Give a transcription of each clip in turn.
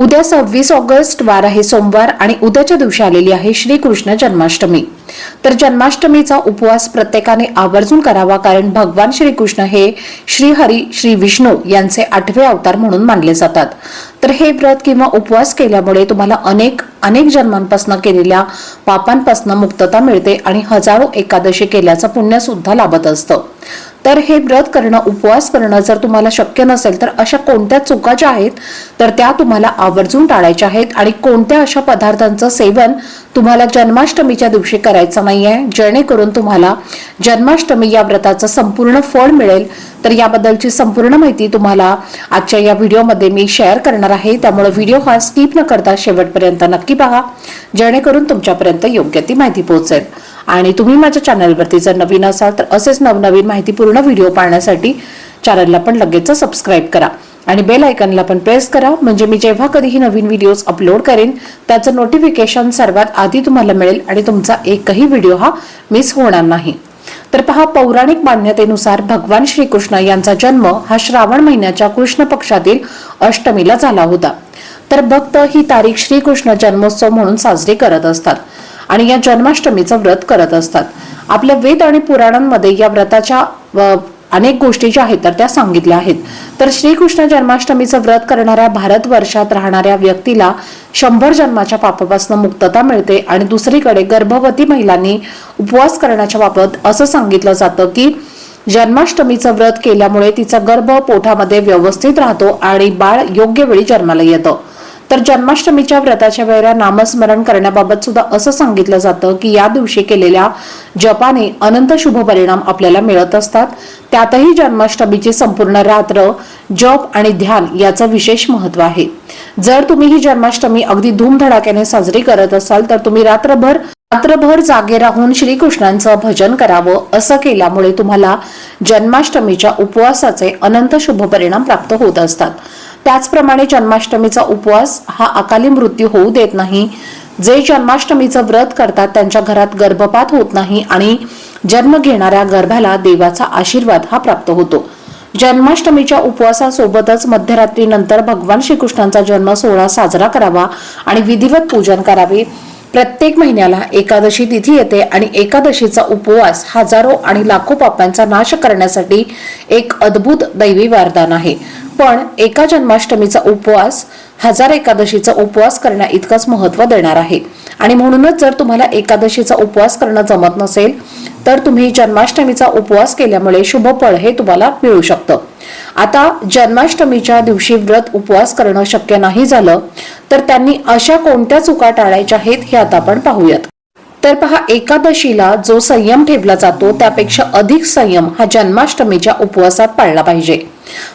उद्या सव्वीस ऑगस्ट वार आहे सोमवार आणि उद्याच्या दिवशी आलेली आहे श्रीकृष्ण जन्माष्टमी. तर जन्माष्टमीचा उपवास प्रत्येकाने आवर्जून करावा कारण भगवान श्रीकृष्ण हे श्रीहरी श्री विष्णू यांचे आठवे अवतार म्हणून मानले जातात. तर हे व्रत किंवा उपवास केल्यामुळे तुम्हाला अनेक अनेक जन्मांपासून केलेल्या पापांपासून मुक्तता मिळते आणि हजारो एकादशी केल्याचं पुण्य सुद्धा लाभत असतं. तर हे व्रत करणं उपवास करणं जर तुम्हाला शक्य नसेल तर अशा कोणत्या चुका ज्या आहेत तर त्या तुम्हाला आवर्जून टाळायच्या आहेत. आणि कोणत्या अशा पदार्थांचं सेवन तुम्हाला जन्माष्टमीच्या दिवशी करायचं नाही आहे जेणेकरून तुम्हाला जन्माष्टमी या व्रताचं संपूर्ण फळ मिळेल. तर याबद्दलची संपूर्ण माहिती तुम्हाला आजच्या या व्हिडिओमध्ये मी शेअर करणार आहे. त्यामुळे व्हिडिओ हा स्किप न करता शेवटपर्यंत नक्की पहा जेणेकरून तुमच्यापर्यंत योग्य ती माहिती पोहोचेल. आणि तुम्ही माझ्या चॅनलवरती जर नवीन असाल तर असेच नवनवीन माहितीपूर्ण व्हिडिओ पाहण्यासाठी चॅनलला पण लगेच सबस्क्राईब करा. आणि बेल आयकनला पण प्रेस करा म्हणजे मी जेव्हा कधीही नवीन व्हिडिओज अपलोड करेन त्याचं नोटिफिकेशन सर्वात आधी तुम्हाला मिळेल आणि तुमचा एकही व्हिडिओ हा मिस होणार नाही. तर पहा पौराणिक मान्यतेनुसार भगवान श्रीकृष्ण यांचा जन्म हा श्रावण महिन्याच्या कृष्ण पक्षातील अष्टमीला झाला होता. तर भक्त ही तारीख श्रीकृष्ण जन्मोत्सव म्हणून साजरी करत असतात. आणि या जन्माष्टमीचं व्रत करत असतात. आपल्या वेद आणि पुराणांमध्ये या व्रताच्या अनेक गोष्टी ज्या आहेत तर त्या सांगितल्या आहेत. तर श्रीकृष्ण जन्माष्टमीचं व्रत करणाऱ्या भारतवर्षात राहणाऱ्या व्यक्तीला शंभर जन्माच्या पापापासून मुक्तता मिळते आणि दुसरीकडे गर्भवती महिलांनी उपवास करण्याच्या बाबत असं सांगितलं जातं की जन्माष्टमीचं व्रत केल्यामुळे तिचा गर्भ पोटामध्ये व्यवस्थित राहतो आणि बाळ योग्य वेळी जन्माला येतं. तर जन्माष्टमीच्या व्रताच्या वेळेला नामस्मरण करण्याबाबत सुद्धा असं सांगितलं जातं की या दिवशी केलेल्या जपाने अनंत शुभ परिणाम आपल्याला मिळत असतात. त्यातही जन्माष्टमीची संपूर्ण रात्र जप आणि ध्यान याचं विशेष महत्त्व आहे. जर तुम्ही ही जन्माष्टमी अगदी धूमधडाक्याने साजरी करत असाल तर तुम्ही रात्रभर रात्रभर जागे राहून श्रीकृष्णांचं भजन करावं असं केल्यामुळे तुम्हाला जन्माष्टमीच्या उपवासाचे अनंत शुभ परिणाम प्राप्त होत असतात. त्याचप्रमाणे जन्माष्टमीचा उपवास हा अकाली मृत्यू होऊ देत नाही. जे जन्माष्टमीचं व्रत करतात त्यांच्या घरात गर्भपात होत नाही आणि जन्म घेणाऱ्या गर्भाला देवाचा आशीर्वाद हा प्राप्त होतो. जन्माष्टमीच्या उपवासासोबतच मध्यरात्रीनंतर भगवान श्रीकृष्णांचा जन्म सोहळा साजरा करावा आणि विधिवत पूजन करावे. प्रत्येक महिन्याला एकादशी तिथी येते आणि एकादशीचा उपवास हजारो आणि लाखो पापांचा नाश करण्यासाठी एक अद्भुत दैवी वरदान आहे. पण एका जन्माष्टमीचा उपवास हजार एकादशीचा उपवास करण्या इतकंच महत्त्व देणार आहे. आणि म्हणूनच जर तुम्हाला एकादशीचा उपवास करणं जमत नसेल तर तुम्ही जन्माष्टमीचा उपवास केल्यामुळे शुभ फळ हे तुम्हाला मिळू शकतं. आता जन्माष्टमीच्या दिवशी व्रत उपवास करणं शक्य नाही झालं तर त्यांनी अशा कोणत्या चुका टाळायच्या आहेत हे आता आपण पाहूयात. तर पहा एकादशीला जो संयम ठेवला जातो त्यापेक्षा अधिक संयम हा जन्माष्टमीच्या उपवासात पाळला पाहिजे.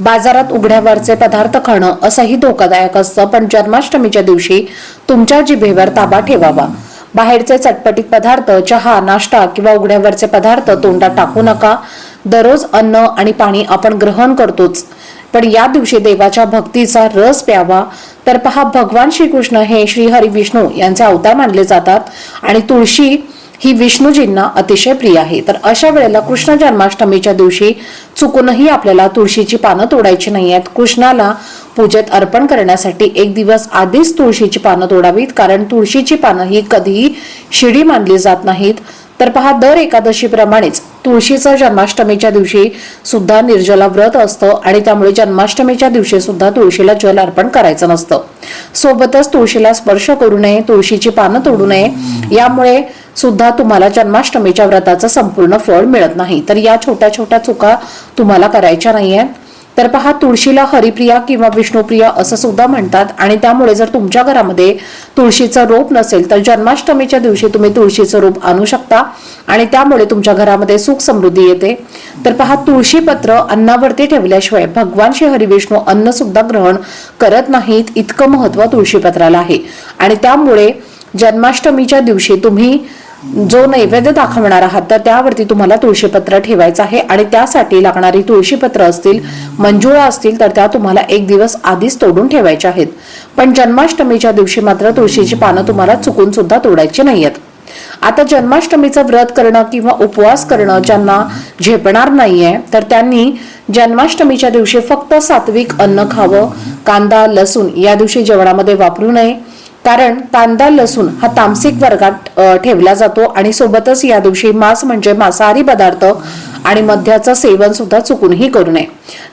बाजारात उघड्यावरचे पदार्थ खाणं असंही धोकादायक असतं पण जन्माष्टमीच्या दिवशी तुमच्या जिभेवर ताबा ठेवावा. बाहेरचे चटपटीत पदार्थ चहा नाश्ता किंवा उघड्यावरचे पदार्थ तोंडात टाकू नका. दररोज अन्न आणि पाणी आपण ग्रहण करतोच. पण या दिवशी देवाच्या भक्तीचा रस प्यावा तर पहा भगवान श्रीकृष्ण हे श्रीहरी विष्णू यांचे अवतार मानले जातात आणि तुळशी ही विष्णूजींना अतिशय प्रिय आहे. तर अशा वेळेला कृष्ण जन्माष्टमीच्या दिवशी चुकूनही आपल्याला तुळशीची पानं तोडायची नाही आहेत कृष्णाला पूजेत अर्पण करण्यासाठी एक दिवस आधीच तुळशीची पानं तोडावीत कारण तुळशीची पानं ही कधीही शिडी मानली जात नाहीत. तर पहा दर एकादशीप्रमाणेच तुळशीचं जन्माष्टमीच्या दिवशी सुद्धा निर्जला व्रत असतं आणि त्यामुळे जन्माष्टमीच्या दिवशी सुद्धा तुळशीला जल अर्पण करायचं नसतं. सोबतच तुळशीला स्पर्श करू नये तुळशीची पानं तोडू नये यामुळे सुद्धा तुम्हाला जन्माष्टमीच्या व्रताचं संपूर्ण फळ मिळत नाही. तर या छोट्या छोट्या चुका तुम्हाला करायच्या नाहीयेत. तर पहा तुळशीला हरिप्रिया किंवा विष्णुप्रिया असं सुद्धा म्हणतात. आणि त्यामुळे जर तुमच्या घरामध्ये तुळशीचं रोप नसेल तर जन्माष्टमीच्या दिवशी तुम्ही तुळशीचं रोप आणू शकता. आणि त्यामुळे तुमच्या घरामध्ये सुख समृद्धी येते. तर पहा तुळशीपत्र अन्नावरती ठेवल्याशिवाय भगवान श्री हरिविष्णू अन्न सुद्धा ग्रहण करत नाहीत इतकं महत्त्व तुळशीपत्राला आहे. आणि त्यामुळे जन्माष्टमीच्या दिवशी तुम्ही जो नैवेद्य दाखवणार आहात तर त्यावरती तुम्हाला तुळशीपत्र ठेवायचं आहे आणि त्यासाठी लागणारी तुळशीपत्र असतील मंजुळा असतील तर त्या तुम्हाला एक दिवस आधीच तोडून ठेवायच्या आहेत. पण जन्माष्टमीच्या दिवशी मात्र तुळशीची पानं तुम्हाला चुकून सुद्धा तोडायची नाहीयेत. आता जन्माष्टमीचं व्रत करणं किंवा उपवास करणं ज्यांना झेपणार नाहीये तर त्यांनी जन्माष्टमीच्या दिवशी फक्त सात्विक अन्न खावं कांदा लसूण या दिवशी जेवणामध्ये वापरू नये. कारण कांदा लसूण हा तामसिक वर्गात ठेवला जातो आणि सोबतच या दिवशी मांस म्हणजे मांसाहारी पदार्थ आणि मद्याचं सेवन सुद्धा चुकूनही करू नये.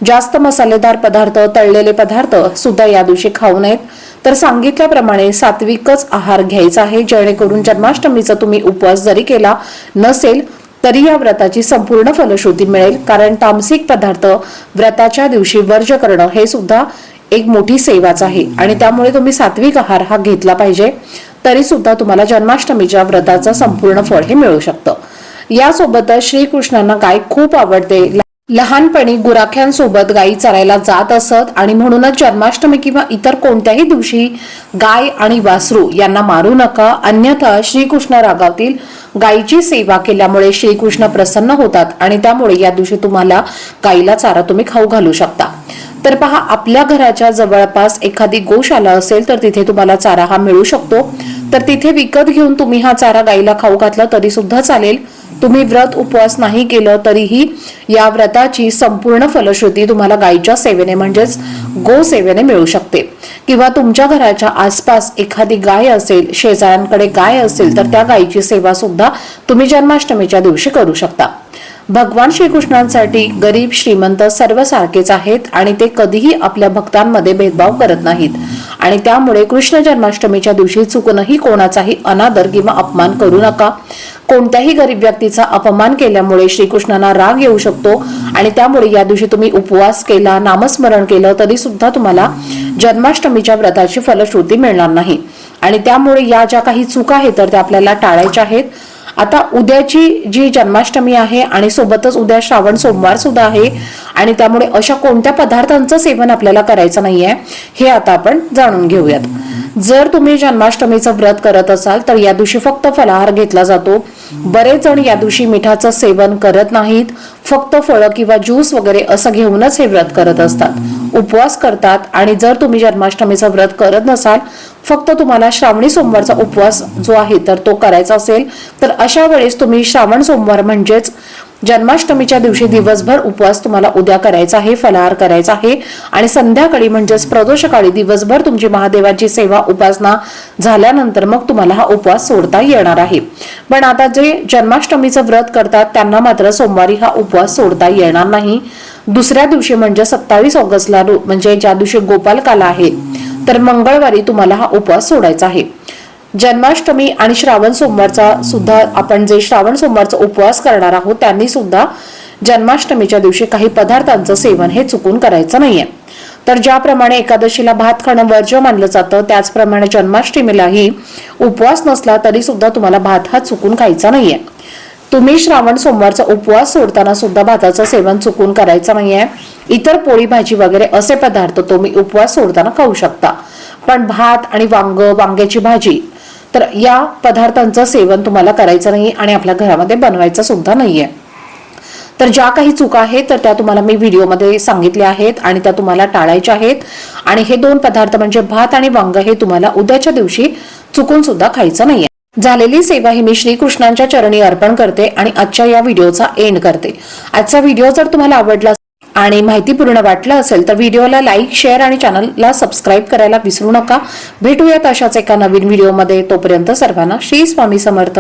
जास्त मसालेदार पदार्थ तळलेले पदार्थ सुद्धा या दिवशी खाऊ नयेत. तर सांगितल्याप्रमाणे सात्विकच आहार घ्यायचा आहे जेणेकरून जन्माष्टमीचा तुम्ही उपवास जरी केला नसेल तरी या व्रताची संपूर्ण फलश्रुती मिळेल. कारण तामसिक पदार्थ व्रताच्या दिवशी वर्ज करणं हे सुद्धा एक मोठी सेवाच आहे. आणि त्यामुळे तुम्ही सात्विक आहार हा घेतला पाहिजे. तरी सुद्धा तुम्हाला जन्माष्टमीच्या व्रताचं संपूर्ण फळ हे मिळू शकतं. यासोबतच श्रीकृष्णांना गाय खूप आवडते. लहानपणी गुराख्यांसोबत गायी चरायला जात असत आणि म्हणूनच जन्माष्टमी किंवा इतर कोणत्याही दिवशी गाय आणि वासरू यांना मारू नका. अन्यथा श्रीकृष्ण रागावतील. गायीची सेवा केल्यामुळे श्रीकृष्ण प्रसन्न होतात आणि त्यामुळे या दिवशी तुम्हाला गायीला चारा तुम्ही खाऊ घालू शकता. तर पहा आपल्या घराच्या जवळपास एखादी गोशाला असेल तर तिथे तुम्हाला चारा हा मिळू शकतो. तर तिथे विकत घेऊन तुम्ही हा चारा गाईला खाऊ घातला तरी सुद्धा चालेल. तुम्ही व्रत उपवास नाही केलं तरीही या व्रताची संपूर्ण फलश्रुती तुम्हाला गायीच्या सेवेने म्हणजेच गो सेवेने मिळू शकते. किंवा तुमच्या घराच्या आसपास एखादी गाय असेल शेजाऱ्यांकडे गाय असेल तर त्या गायीची सेवा सुद्धा तुम्ही जन्माष्टमीच्या दिवशी करू शकता. भगवान श्रीकृष्णांसाठी गरीब श्रीमंत सर्व सारखेच आहेत आणि ते कधीही आपल्या भक्तांमध्ये भेदभाव करत नाहीत. आणि त्यामुळे कृष्ण जन्माष्टमीच्या दिवशी चुकूनही कोणाचाही अनादर किंवा अपमान करू नका. कोणत्याही गरीब व्यक्तीचा अपमान केल्यामुळे श्रीकृष्णांना राग येऊ शकतो आणि त्यामुळे या दिवशी तुम्ही उपवास केला नामस्मरण केलं तरी सुद्धा तुम्हाला जन्माष्टमीच्या व्रताची फलश्रुती मिळणार नाही. आणि त्यामुळे या ज्या काही चुका आहेत तर त्या आपल्याला टाळायच्या आहेत. आता उद्याची जी जन्माष्टमी आहे आणि सोबतच उद्या श्रावण सोमवार सुद्धा आहे आणि त्यामुळे अशा कोणत्या पदार्थांचं सेवन आपल्याला करायचं नाहीये हे आता आपण जाणून घेऊयात. जर तुम्ही जन्माष्टमीचं व्रत करत असाल तर या दिवशी फक्त फलाहार घेतला जातो. बरेच जण या दिवशी मिठाचं सेवन करत नाहीत. फक्त फळं किंवा ज्यूस वगैरे असं घेऊनच हे व्रत करत असतात. उपवास करतात आणि जर तुम्ही जन्माष्टमीचं व्रत करत नसाल फक्त तुम्हाला श्रावणी सोमवारचा उपवास जो आहे तर तो करायचा असेल. तर अशा वेळेस तुम्ही श्रावण सोमवार म्हणजेच जन्माष्टमीच्या दिवशी दिवसभर उपवास तुम्हाला उद्या करायचा आहे फलाहार करायचा आहे. आणि संध्याकाळी म्हणजेच प्रदोषकाळी दिवसभर तुमची महादेवाची सेवा उपासना झाल्यानंतर मग तुम्हाला हा उपवास सोडता येणार आहे. पण आता जे जन्माष्टमीचं व्रत करतात त्यांना मात्र सोमवारी हा उपवास सोडता येणार नाही. दुसऱ्या दिवशी म्हणजे सत्तावीस ऑगस्टला म्हणजे ज्या दिवशी गोपालकाला आहे तर मंगळवारी तुम्हाला हा उपवास सोडायचा आहे. जन्माष्टमी आणि श्रावण सोमवारचा सुद्धा आपण जे श्रावण सोमवारचा उपवास करणार आहोत त्यांनी सुद्धा जन्माष्टमीच्या दिवशी काही पदार्थांचं सेवन हे चुकून करायचं नाहीये. तर ज्याप्रमाणे एकादशीला भात खाणं वर्ज्य मानलं जातं त्याचप्रमाणे जन्माष्टमीलाही उपवास नसला तरी सुद्धा तुम्हाला भात हा चुकून खायचा नाहीये. तुम्ही श्रावण सोमवारचा उपवास सोडताना सुद्धा भाताचं सेवन चुकून करायचं नाहीये. इतर पोळी भाजी वगैरे असे पदार्थ तुम्ही उपवास सोडताना खाऊ शकता. पण भात आणि वांग वांग्याची भाजी तर या पदार्थांचं सेवन तुम्हाला करायचं नाही आणि आपल्या घरामध्ये बनवायचं सुद्धा नाहीये. तर ज्या काही चुका आहेत तर त्या तुम्हाला मी व्हिडिओमध्ये सांगितल्या आहेत आणि त्या तुम्हाला टाळायच्या आहेत. आणि हे दोन पदार्थ म्हणजे भात आणि वांग हे तुम्हाला उद्याच्या दिवशी चुकून सुद्धा खायचं नाहीये. झालेली सेवा ही मी श्रीकृष्णांच्या चरणी अर्पण करते आणि आजच्या या व्हिडिओचा एंड करते. आजचा व्हिडिओ जर तुम्हाला आवडला आणि माहितीपूर्ण वाटलं असेल तर व्हिडिओला लाईक शेअर आणि चॅनलला सबस्क्राईब करायला विसरू नका. भेटूयात अशाच एका नवीन व्हिडिओमध्ये. तोपर्यंत सर्वांना श्री स्वामी समर्थ.